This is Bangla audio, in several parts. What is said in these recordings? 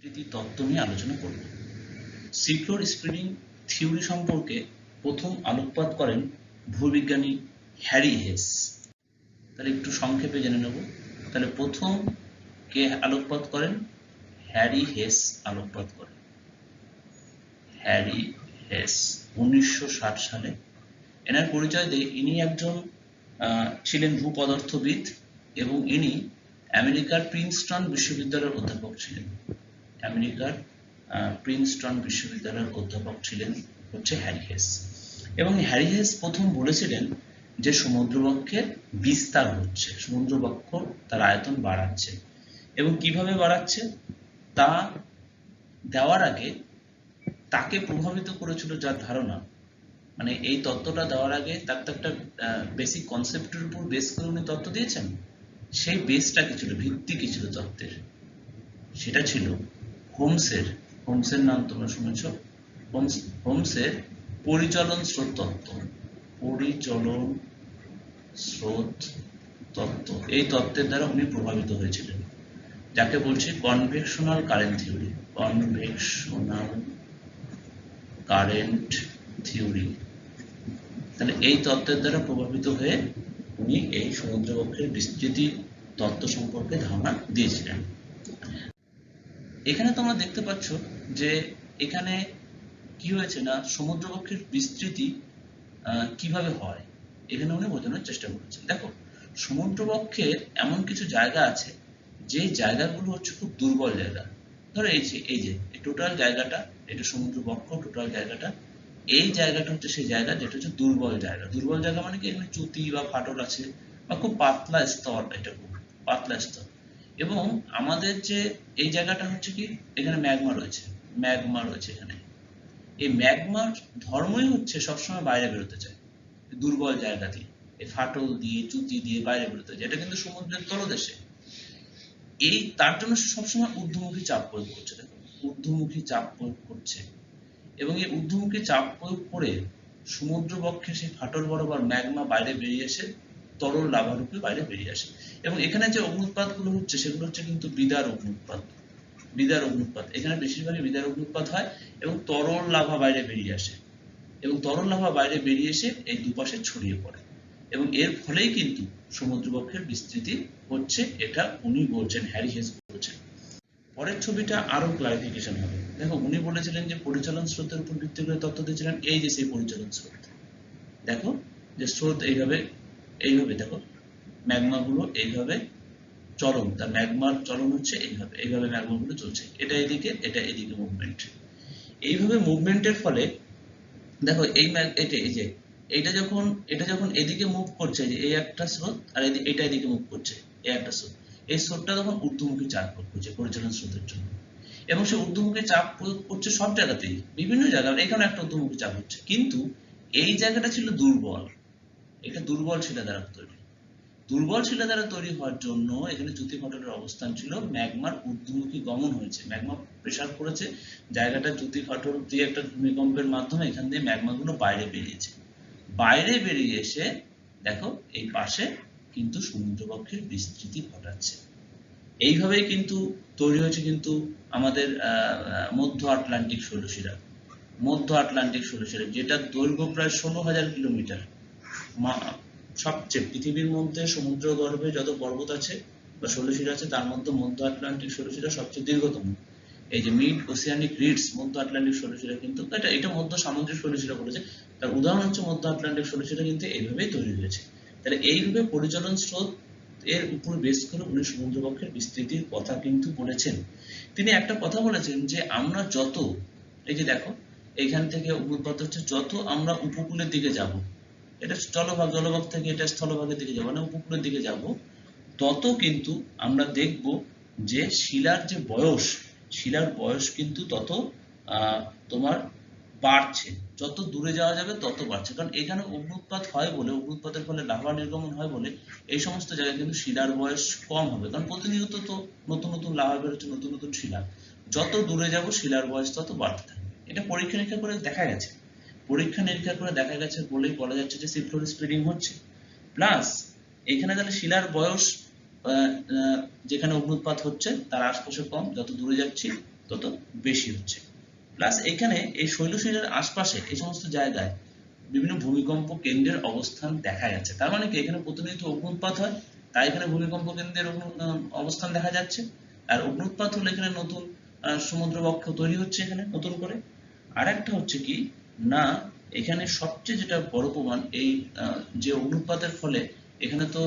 প্রীতি তত্ত্ব নিয়ে আলোচনা করব। সিক্লোর স্প্রিনিং থিওরি সম্পর্কে প্রথম আলোকপাত করেন ভূবিজ্ঞানী হ্যারি হেস। তাহলে একটু সংক্ষেপে জেনে নেব। তাহলে প্রথম কে আলোকপাত করেন? হ্যারি হেস আলোকপাত করেন। হ্যারি হেস, উনিশশো ষাট সালে। এনার পরিচয় দিয়ে ইনি একজন ছিলেন ভূপদার্থবিদ এবং ইনি আমেরিকার প্রিন্সটন বিশ্ববিদ্যালয়ের অধ্যাপক ছিলেন। আমেরিকার প্রিন্সটন বিশ্ববিদ্যালয়ের অধ্যাপক ছিলেন হচ্ছে হ্যারি হেস। এবং হ্যারি হেস প্রথম বলেছিলেন যে সমুদ্রবক্ষের বিস্তার হচ্ছে, সমুদ্রবক্ষ তার আয়তন বাড়াচ্ছে। এবং কীভাবে বাড়াচ্ছে? তা দেওয়ার আগে তাকে প্রভাবিত করেছিল যার ধারণা মানে এই তত্ত্বটা দেওয়ার আগে তার তো একটা বেসিক কনসেপ্টের উপর বেস করে উনি তত্ত্ব দিয়েছেন। সেই বেসটা কি ছিল? ভিত্তি কি ছিল তত্ত্বের? সেটা ছিল হোমসের হোমসের নাম তোমরা শুনেছ? হোমস, হোমসের পরিচলন স্রোত তত্ত্ব। পরিচলন স্রোত তত্ত্ব। এই তত্ত্বের দ্বারা উনি প্রভাবিত হয়েছিলেন। যাকে বলছি convectional current theory convectional current theory তাহলে এই তত্ত্বের দ্বারা প্রভাবিত হয়ে উনি এই সমুদ্রবক্ষের বিস্তৃতি তত্ত্ব সম্পর্কে ধারণা দিয়েছিলেন। এখানে তোমরা দেখতে পাচ্ছ যে এখানে কি হয়েছে না সমুদ্রবক্ষের বিস্তৃতি কীভাবে হয়, এখানে উনি বোঝানোর চেষ্টা করেছেন। দেখো সমুদ্রবক্ষের এমন কিছু জায়গা আছে যে জায়গাগুলো হচ্ছে খুব দুর্বল জায়গা। ধরো এই যে এই যে টোটাল জায়গাটা, এটা সমুদ্রবক্ষ, টোটাল জায়গাটা, এই জায়গাটা হচ্ছে সেই জায়গা যেটা হচ্ছে দুর্বল জায়গা। দুর্বল জায়গা মানে কি? এখানে চ্যুতি বা ফাটল আছে, বা খুব পাতলা স্তর, এটা খুব পাতলা স্তর। এবং আমাদের যে এই জায়গাটা হচ্ছে কি? এখানে ম্যাগমা রয়েছে। ম্যাগমা রয়েছে এখানে। এই ম্যাগমার ধর্মই হচ্ছে সবসময় বাইরে বেরোতে চায়। দুর্বল জায়গা দিয়ে। এই ফাটল দিয়ে চ্যুতি দিয়ে বাইরে বেরোতে চায়। এটা কিন্তু সমুদ্রের তলদেশে। এই তার জন্য সে সবসময় ঊর্ধ্বমুখী চাপ প্রয়োগ করছে। দেখো, ঊর্ধ্বমুখী চাপ প্রয়োগ করছে। এবং এই ঊর্ধ্বমুখী চাপ প্রয়োগ করে সমুদ্র বক্ষে সেই ফাটল বরাবর ম্যাগমা বাইরে বেরিয়ে এসে তরল লাভা রূপে বাইরে বেরিয়ে আসে। এবং এখানে যে অগ্নুৎপাতগুলো হচ্ছে, সেগুলো হচ্ছে কিন্তু বিদার অগ্নুৎপাত। বিদার অগ্নুৎপাত। এখানে বেশিরভাগই বিদার অগ্নুৎপাত হয় এবং তরল লাভা বাইরে বেরিয়ে আসে। এবং তরল লাভা বাইরে বেরিয়ে এসে এই দুপাশে ছড়িয়ে পড়ে। এবং এর ফলেই কিন্তু সমুদ্রবক্ষের বিস্তৃতি হচ্ছে এটা উনি বলছেন, হ্যারি হেস বলছেন। পরের ছবিটা আরও ক্লারিফিকেশন হবে। দেখো, উনি বলেছিলেন যে পরিচালন স্রোতের উপর ভিত্তি করে তত্ত্ব দিয়েছিলেন, এই যে সেই পরিচালন স্রোত। দেখো, যে স্রোত এইভাবে এইভাবে দেখো ম্যাগমা গুলো এইভাবে চরম তার ম্যাগমার চলন হচ্ছে এইভাবে এইভাবে ম্যাগমা গুলো চলছে। এটা এদিকে এটা এদিকে মুভমেন্ট এইভাবে মুভমেন্টের ফলে, দেখো এই এটা এই যে এইটা যখন, এটা যখন এদিকে মুভ করছে, যে এই একটা স্রোত, আর এটা এদিকে মুভ করছে, এই একটা স্রোত, এই স্রোতটা তখন ঊর্ধ্বমুখী চাপ করছে পরিচালন স্রোতের জন্য। এবং সে ঊর্ধ্বমুখী চাপ প্রয়োগ করছে সব জায়গাতেই, বিভিন্ন জায়গায়, এখানে একটা ঊর্ধ্বমুখী চাপ হচ্ছে। কিন্তু এই জায়গাটা ছিল দুর্বল। এটা দুর্বল শিলা দ্বারা তৈরি। দুর্বল শিলা দ্বারা তৈরি হওয়ার জন্য এখানে চ্যুতি ফাটলের অবস্থান ছিল, ম্যাগমার ঊর্ধ্বমুখী গমন হয়েছে। ম্যাগমা প্রেসার করেছে, জায়গাটা চ্যুতি ফাটল দিয়ে একটা ভূমিকম্পের মাধ্যমে এখান দিয়ে ম্যাগমা গুলো বাইরে বেরিয়েছে। বাইরে বেরিয়ে এসে, দেখো, এই পাশে কিন্তু সমুদ্রবক্ষের বিস্তৃতি ঘটাচ্ছে। এইভাবেই কিন্তু তৈরি হয়েছে কিন্তু আমাদের মধ্য আটলান্টিক শৈলশিরা মধ্য আটলান্টিক শৈলশিরা যেটা দৈর্ঘ্য প্রায় ষোলো হাজার কিলোমিটার। সবচেয়ে পৃথিবীর মধ্যে সমুদ্র গর্ভে যত পর্বত আছে, বা শৈলশিরা আছে, তার মধ্যে মধ্য আটলান্টিক শৈলশিরা সবচেয়ে দীর্ঘতম। এই যে মিড ওসিয়ানিক রিডস, মধ্য আটলান্টিক শৈলশিরা কিন্তু, এটা এটা মধ্য সামুদ্রিক শৈলশিরা বলেছে। তার উদাহরণ হচ্ছে মধ্য আটলান্টিক শৈলশিরা কিন্তু এইভাবেই তৈরি হয়েছে। তাহলে এইভাবে পরিচালন স্রোত এর উপর বেস করে উনি সমুদ্রবক্ষের বিস্তৃতির কথা কিন্তু বলেছেন। তিনি একটা কথা বলেছেন যে, আমরা যত, এই যে দেখো, এখান থেকে উৎপাত হচ্ছে যত আমরা উপকূলের দিকে যাব এটা স্থলভাগ, জলভাগ থেকে এটা স্থলভাগের দিকে যাব মানে উপকূলের দিকে যাব। তত কিন্তু আমরা দেখব যে শিলার যে বয়স, শিলার বয়স কিন্তু তত তোমার বাড়ছে। যত দূরে যাওয়া যাবে তত বাড়ছে। কারণ এখানে অগ্নুৎপাত হয় বলে অগ্নুৎপাতের ফলে লাভা নির্গমন হয় বলে এই সমস্ত জায়গায় কিন্তু শিলার বয়স কম হবে। কারণ প্রতিনিয়ত তো নতুন নতুন লাভা বেরোচ্ছে, নতুন নতুন শিলা। যত দূরে যাব, শিলার বয়স তত বাড়তে থাকবে। এটা পরীক্ষা নিরীক্ষা করে দেখা গেছে। পরীক্ষা নিরীক্ষা করে দেখা গেছে বলেই বলা যাচ্ছে যে সিফ্লোর স্প্রেডিং হচ্ছে। প্লাস এখানে তাহলে শিলার বয়স যেখানে অগ্নুৎপাত হচ্ছে তার আশপাশে কম। যত দূরে যাচ্ছি তত বেশি হচ্ছে। প্লাস এখানে এই শৈলশিরার আশপাশে এই সমস্ত জায়গায় বিভিন্ন ভূমিকম্প কেন্দ্রের অবস্থান দেখা যাচ্ছে। তার মানে কি? এখানে প্রতিনিয়ত অগ্নুৎপাত হয় তাই এখানে ভূমিকম্প কেন্দ্রের অবস্থান দেখা যাচ্ছে। আর অগ্নুৎপাত হলে এখানে নতুন আহ, সমুদ্রবক্ষ তৈরি হচ্ছে এখানে নতুন করে। আর একটা হচ্ছে কি? না, এখানে সবচেয়ে যেটা বড় প্রমাণ এই যে অগ্নুৎপাতের ফলে এখানে তো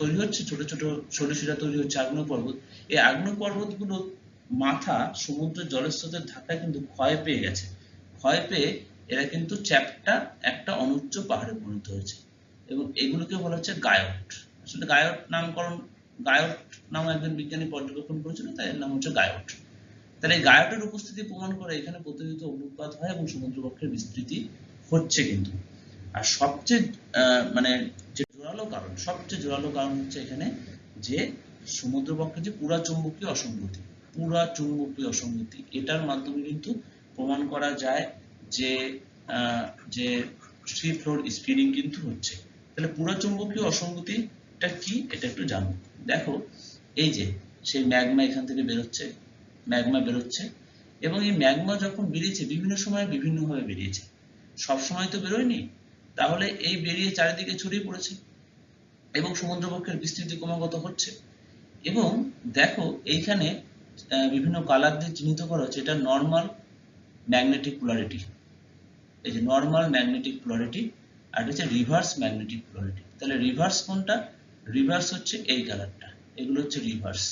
তৈরি হচ্ছে ছোট ছোট শৈলশিরা তৈরি হচ্ছে আগ্নেয় পর্বত। এই আগ্নেয় পর্বতগুলো মাথা সমুদ্রের জলস্রোতের ধাক্কায় কিন্তু ক্ষয় পেয়ে গেছে। ক্ষয় পেয়ে এরা কিন্তু চ্যাপ্টা একটা অনুচ্চ পাহাড়ে পরিণত হয়েছে এবং এগুলোকে বলা হচ্ছে গায়ট। আসলে গায়ট নামকরণ, গায়ট নামে একজন বিজ্ঞানী পর্যবেক্ষণ করেছিল, তাই এর নাম হচ্ছে গায়ট। তাহলে এই গায়টের উপস্থিতি প্রমাণ করে এখানে প্রতিনিয়ত অগ্নুৎপাত হয় এবং সমুদ্রবক্ষের বিস্তৃতি হচ্ছে কিন্তু। আর সবচেয়ে মানে যে জোরালো কারণ, সবচেয়ে জোরালো কারণ হচ্ছে এখানে যে সমুদ্রবক্ষে যে পুরা চুম্বকীয় অসঙ্গতি, পুরা চুম্বকীয় অসঙ্গতি, এটার মাধ্যমে কিন্তু প্রমাণ করা যায় যে যে সি ফ্লোর স্পিনিং কিন্তু হচ্ছে। তাহলে পুরা চুম্বকীয় অসঙ্গতিটা কি? এটা একটু জানো দেখো, এই যে সেই ম্যাগমা এখান থেকে বেরোচ্ছে। ম্যাগমা বেরোচ্ছে এবং এই ম্যাগমা যখন বেরিয়েছে, বিভিন্ন সময় বিভিন্নভাবে বেরিয়েছে। সব সময় তো বেরোয়নি, তাহলে এই বেরিয়ে চারিদিকে ছড়িয়ে পড়েছে এবং সমুদ্রবক্ষের বিস্তৃতি ক্রমাগত হচ্ছে। এবং দেখো, এইখানে বিভিন্ন কালার দিয়ে চিহ্নিত করা হচ্ছে, এটা নর্মাল ম্যাগনেটিক পোলারিটি এই যে নর্মাল ম্যাগনেটিক পোলারিটি আর হচ্ছে রিভার্স ম্যাগনেটিক পোলারিটি তাহলে রিভার্স কোনটা? রিভার্স হচ্ছে এই কালারটা। এগুলো হচ্ছে রিভার্স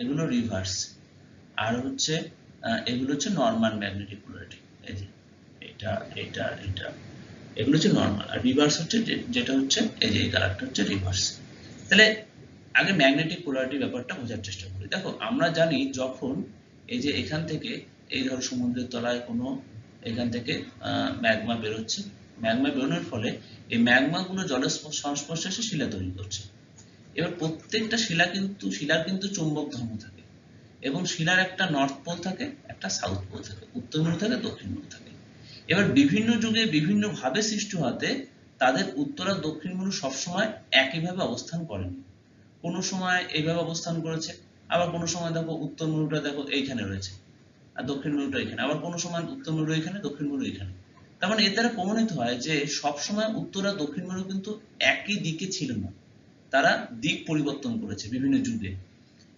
এগুলো রিভার্স আর হচ্ছে এগুলো হচ্ছে নর্মাল ম্যাগনেটিক পোলারিটি এই যে, এটা এটা এটা। এগুলো হচ্ছে নর্মাল আর রিভার্স হচ্ছে যেটা হচ্ছে, এই যে, এই কালারটা হচ্ছে রিভার্স তাহলে আগে ম্যাগনেটিক পোলারিটি ব্যাপারটা বোঝার চেষ্টা করি। দেখো, আমরা জানি যখন এই যে এখান থেকে, এই ধরো সমুদ্রের তলায় কোনো এখান থেকে ম্যাগমা বেরোচ্ছে ম্যাগমা বেরোনোর ফলে এই ম্যাগমা গুলো জলের সংস্পর্শে এসে শিলা তৈরি করছে। এবার প্রত্যেকটা শিলা কিন্তু, শিলার কিন্তু চুম্বক ধর্ম থাকে। এবং শিলার একটা নর্থ পোল থাকে, একটা সাউথ পোল থাকে, উত্তর মেরু থাকে, দক্ষিণ মেরু থাকে। এবার বিভিন্ন যুগে বিভিন্ন ভাবে সৃষ্টি হতে তাদের উত্তর আর দক্ষিণ মেরু সবসময় একইভাবে অবস্থান করেনি। কোনো সময় এইভাবে অবস্থান করেছে, আবার কোনো সময় দেখো উত্তর মেরুটা দেখো এইখানে রয়েছে, আর দক্ষিণ মেরুটা এখানে। আবার কোনো সময় উত্তর মেরু এখানে, দক্ষিণ মেরু এখানে। তার মানে এর দ্বারা প্রমাণিত হয় যে সবসময় উত্তর আর দক্ষিণ মেরু কিন্তু একই দিকে ছিল না। তারা দিক পরিবর্তন করেছে বিভিন্ন যুগে।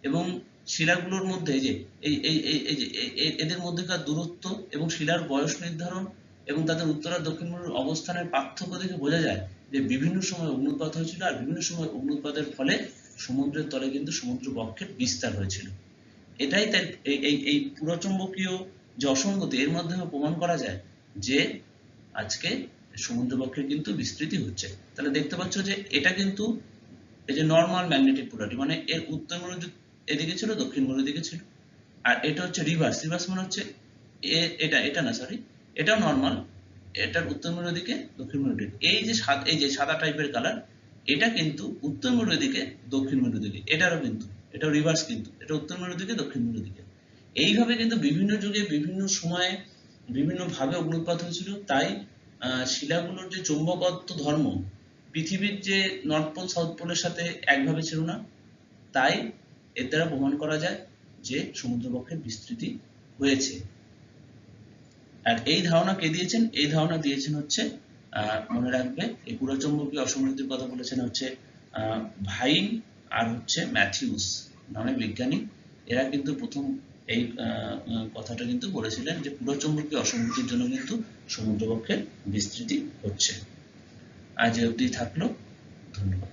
এবং শিলাগুলোর মধ্যে যে, এই এই, এই- যে এদের মধ্যেকার দূরত্ব এবং শিলার বয়স নির্ধারণ এবং তাদের উত্তর আর দক্ষিণ মেরুর অবস্থানের পার্থক্য দেখে বোঝা যায় যে বিভিন্ন সময় অগ্নুৎপাত হয়েছিল আর বিভিন্ন সময় অগ্নুৎপাতের ফলে সমুদ্রের তলে কিন্তু সমুদ্র বক্ষের বিস্তার হয়েছিল। এটাই তাই এই এই পুরচুম্বকীয় যে অসঙ্গতি, এর মাধ্যমে প্রমাণ করা যায় যে আজকে সমুদ্রবক্ষের কিন্তু বিস্তৃতি হচ্ছে। তাহলে দেখতে পাচ্ছ যে এটা কিন্তু এই যে নর্মাল ম্যাগনেটিক পোলারিটি মানে এর উত্তর মেরু এদিকে ছিল, দক্ষিণ মেরু দিকে ছিল। আর এটা হচ্ছে রিভার্স রিভার্স মানে হচ্ছে এটা এটা না সরি এটাও নর্মাল এটার উত্তর মেরু দিকে দক্ষিণ মেরু দিকে। এই যে সাদা, এই যে সাদা টাইপের কালার এটা কিন্তু উত্তর মেরু দিকে, দক্ষিণ মেরু দিকে। এটারও কিন্তু, এটাও রিভার্স কিন্তু, এটা উত্তর মেরু দিকে, দক্ষিণ মেরু দিকে। এইভাবে কিন্তু বিভিন্ন যুগে, বিভিন্ন সময়ে, বিভিন্ন ভাবে অগ্নুৎপাত হয়েছিল। তাই শিলাগুলোর যে চৌম্বকত্ব ধর্ম, পৃথিবীর যে নর্থ পোল সাউথ পোলের সাথে একভাবে ছিল না। তাই এর দ্বারা প্রমাণ করা যায় যে সমুদ্রবক্ষের বিস্তৃতি হয়েছে। আর এই ধারণা কে দিয়েছেন? এই ধারণা দিয়েছেন হচ্ছে মনে রাখবে, এই পুরচৌম্বকীয় অসমৃদ্ধির কথা বলেছেন হচ্ছে ভাইন আর হচ্ছে ম্যাথিউস, নামে বিজ্ঞানী। এরা কিন্তু প্রথম এই কথাটা কিন্তু বলেছিলেন যে পুরচৌম্বকীয় অসমৃদ্ধির জন্য কিন্তু সমুদ্রবক্ষের বিস্তৃতি হচ্ছে। আজ অবধি থাকল। ধন্যবাদ।